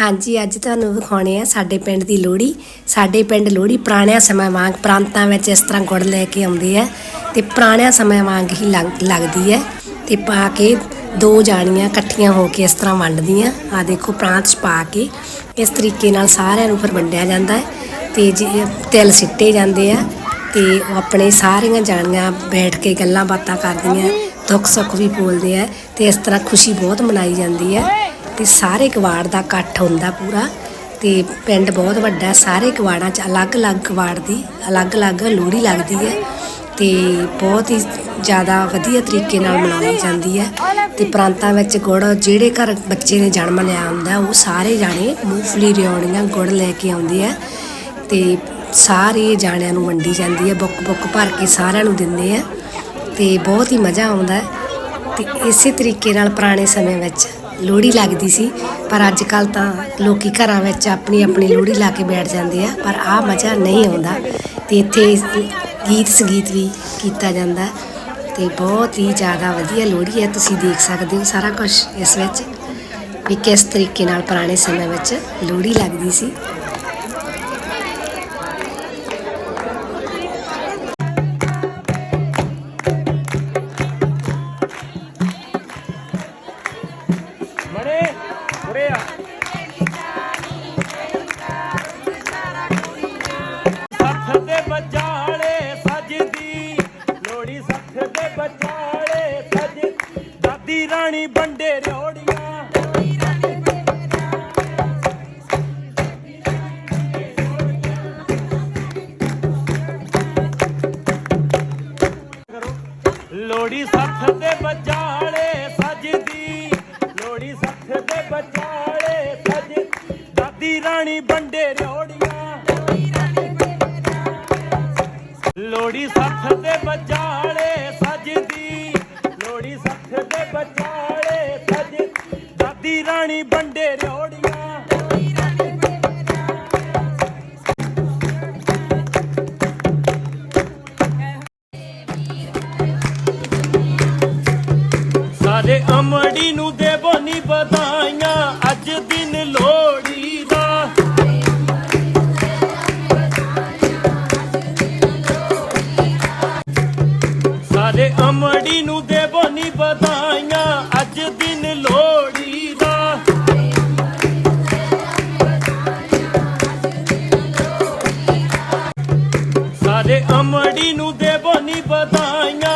ਹਾਂਜੀ, ਅੱਜ ਤੁਹਾਨੂੰ ਵਿਖਾਉਣੇ ਆ ਸਾਡੇ ਪਿੰਡ ਦੀ ਲੋਹੜੀ। ਸਾਡੇ ਪਿੰਡ ਲੋਹੜੀ ਪੁਰਾਣਿਆਂ ਸਮੇਂ ਵਾਂਗ ਪ੍ਰਾਂਤਾਂ ਵਿੱਚ ਇਸ ਤਰ੍ਹਾਂ ਗੁੜ ਲੈ ਕੇ ਆਉਂਦੇ ਆ ਤੇ ਪੁਰਾਣਿਆਂ ਸਮੇਂ ਵਾਂਗ ਹੀ ਲੱਗ- ਲੱਗਦੀ ਹੈ ਤੇ ਪਾ ਕੇ ਦੋ ਜਾਣੀਆਂ ਇਕੱਠੀਆਂ ਹੋ ਕੇ ਇਸ ਤਰ੍ਹਾਂ ਵੰਡਦੀਆਂ। ਆ ਦੇਖੋ, ਪ੍ਰਾਂਤ 'ਚ ਪਾ ਕੇ ਇਸ ਤਰੀਕੇ ਨਾਲ ਸਾਰਿਆਂ ਨੂੰ ਫਿਰ ਵੰਡਿਆ ਜਾਂਦਾ ਹੈ ਤੇ ਤਿਲ ਸਿੱਟੇ ਜਾਂਦੇ ਆ ਤੇ ਉਹ ਆਪਣੇ ਸਾਰੀਆਂ ਜਾਣੀਆਂ ਬੈਠ ਕੇ ਗੱਲਾਂ ਬਾਤਾਂ ਕਰਦੀਆਂ ਦੁੱਖ ਸੁੱਖ ਵੀ ਬੋਲਦੇ ਆ ਤੇ ਇਸ ਤਰ੍ਹਾਂ ਖੁਸ਼ੀ ਬਹੁਤ ਮਨਾਈ ਜਾਂਦੀ ਹੈ। ਤੇ ਸਾਰੇ ਕਵਾੜ ਦਾ ਇਕੱਠ ਹੁੰਦਾ ਪੂਰਾ ਤੇ ਪਿੰਡ ਬਹੁਤ ਵੱਡਾ ਹੈ ਸਾਰੇ ਕਵਾੜਾਂ 'ਚ ਅਲੱਗ-ਅਲੱਗ ਕਵਾੜ ਦੀ, ਅਲੱਗ-ਅਲੱਗ ਲੋਹੜੀ ਲੱਗਦੀ ਹੈ ਤੇ ਬਹੁਤ ਹੀ ਜ਼ਿਆਦਾ ਵਧੀਆ ਤਰੀਕੇ ਨਾਲ ਮਨਾਈ ਜਾਂਦੀ ਹੈ ਤੇ ਪ੍ਰਾਂਤਾਂ ਵਿੱਚ ਗੁੜ ਜਿਹੜੇ ਘਰ ਬੱਚੇ ਨੇ ਜਨਮ ਲਿਆ ਹੁੰਦਾ, ਉਹ ਸਾਰੇ ਜਾਣੇ ਮੂੰਗਫਲੀ ਰਿਉੜੀਆਂ ਗੁੜ ਲੈ ਕੇ ਆਉਂਦੇ ਆ ਤੇ ਸਾਰੇ ਜਾਣਿਆਂ ਨੂੰ ਵੰਡੀ ਜਾਂਦੀ ਹੈ ਬੁੱਕ ਬੁੱਕ ਭਰ ਕੇ ਸਾਰਿਆਂ ਨੂੰ ਦਿੰਦੇ ਆ ਤੇ ਬਹੁਤ ਹੀ ਮਜ਼ਾ ਆਉਂਦਾ ਹੈ ਤੇ ਇਸੇ ਤਰੀਕੇ ਨਾਲ ਪੁਰਾਣੇ ਸਮੇਂ ਵਿੱਚ ਲੋਹੜੀ ਲੱਗਦੀ ਸੀ, ਪਰ ਅੱਜ ਕੱਲ ਤਾਂ ਲੋਕੀ ਘਰਾਂ ਵਿੱਚ ਆਪਣੀ ਆਪਣੀ ਲੋਹੜੀ ਲਾ ਕੇ ਬੈਠ ਜਾਂਦੇ ਆ, ਪਰ ਆਹ ਮਜ਼ਾ ਨਹੀਂ ਆਉਂਦਾ ਤੇ ਇੱਥੇ ਗੀਤ ਸੰਗੀਤ ਵੀ ਕੀਤਾ ਜਾਂਦਾ ਤੇ ਬਹੁਤ ਹੀ ਜ਼ਿਆਦਾ ਵਧੀਆ ਲੋਹੜੀ ਹੈ, ਤੁਸੀਂ ਦੇਖ ਸਕਦੇ ਹੋ ਸਾਰਾ ਕੁਝ ਇਸ ਵਿੱਚ ਵੀ ਕਿਸ ਤਰੀਕੇ ਨਾਲ ਪੁਰਾਣੇ ਸਮੇਂ ਵਿੱਚ ਲੋਹੜੀ ਲੱਗਦੀ ਸੀ। ਦਾਦੀ ਰਾਣੀ ਬੰਡੇ ਰਿਓੜੀਆਂ। ਲੋੜੀ ਸੱਥ ਦੇ ਬਜਾਲੇ ਸਜਦੀ। ਲੋੜੀ ਸੱਥ ਦੇ ਬਜਾਲੇ ਸਜ ਦਾਦੀ ਰਾਣੀ ਬੰਡੇ ਰਿਓੜੀਆਂ। ਲੋੜੀ ਸੱਥ ਦੇ ਬਜਾਲੇ ਸਜਦੀ। ਲੋੜੀ ਸੱਥ ਦੇ ਬਜਾਲੇ ਸਜ। ਦਾਦੀ ਰਾਣੀ ਬੰਡੇ ਰਿਓੜੀਆਂ। ਸਾਡੇ ਅਮੜੀ ਨੂੰ ਦੇ nhớ